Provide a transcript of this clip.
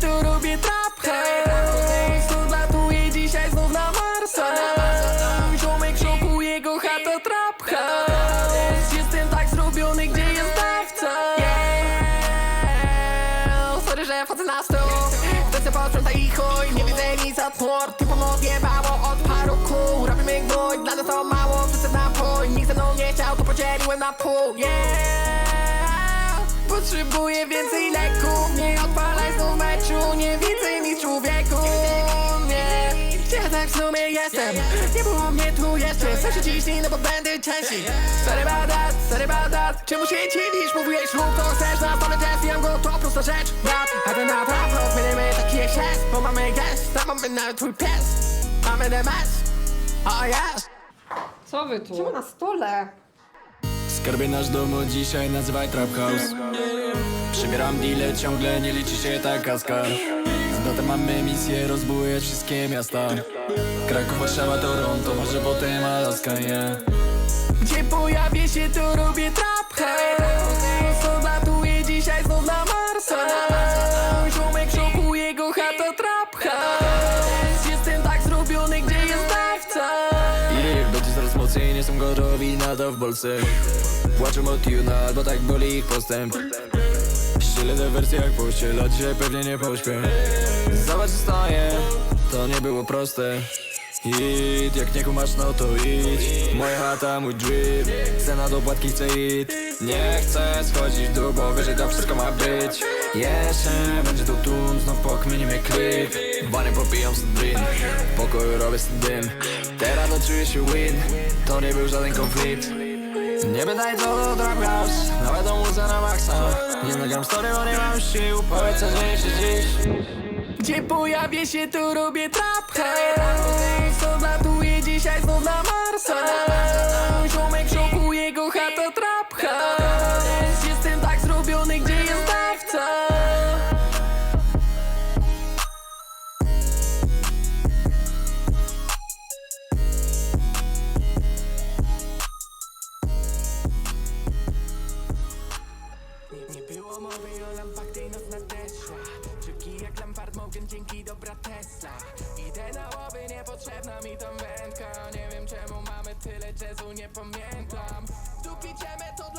to robię trap house To latuję dzisiaj znów na Marsa. Ziomek szokuje go chata trap house Jestem tak zrobiony, gdzie jest dawca? Yeah. Sorry, że wchodzę na stół. Chcę się posprzątać i chuj Nie widzę nic chmur. Typu no odjebało od paru kół. Robimy gnój, dla nas to mało Wszyscy na pój Nikt ze mną nie chciał, to podzieliłem na pół. Yeah. Potrzebuję więcej leków Nie Nie nic człowieku Nie. Ja tak w sumie jestem. Nie było mnie tu jeszcze. Co się ciśnie, no bo będę częściej. Sorry about that, sorry about that. Czemu się dziwisz? Mówiłeś lub to chcesz. Na stole test, go. To prosta rzecz Brat, a ten na prawo Zmienimy taki jak jest Bo mamy gest, tam mamy nawet twój pies. Mamy DMS Oh yeah Co wy tu? Czemu na stole? Skarbie nasz domu dzisiaj nazywaj Trap House. Przybieram deale, ciągle nie liczy się ta kaska Z bratem mamy misję rozbujać wszystkie miasta. Kraków, Warszawa, Toronto, może potem Alaska, yeah Gdzie pojawię się, to robię trap house Odlatuję dzisiaj znów na Marsa. Ziomek szokuje go chata trap house Jestem tak zrobiony, gdzie jest dawca? I będzie coraz mocniej, nie są gotowi na to w bolce. Płaczą od tuna, bo tak boli ich postęp Ściele te wersje jak pościel, a dzisiaj pewnie nie pośpię. Zobacz, co to nie było proste. Hit, jak nie kumasz, no to idź. Moja chata, mój drip. Chcę na dopłatki, chcę hit. Nie chcę schodzić w dół, bo wyżej to wszystko ma być. Jeszcze będzie to tun, znów pokminimy klip. Bany popijam z drin W pokoju robię z dym Teraz to się win. To nie był żaden konflikt nie pytaj co do trap house Nawet do muza na maksa. Nie nagram story, bo nie mam sił. Powiedz co dzieje dziś. Gdzie pojawię się, to robię trap. House Odlatuję dzisiaj znów na Marsa dobra Tesla Idę na łowy, niepotrzebna mi tam wędka. Nie wiem czemu mamy tyle jazzu, nie pamiętam. Tu piczemy to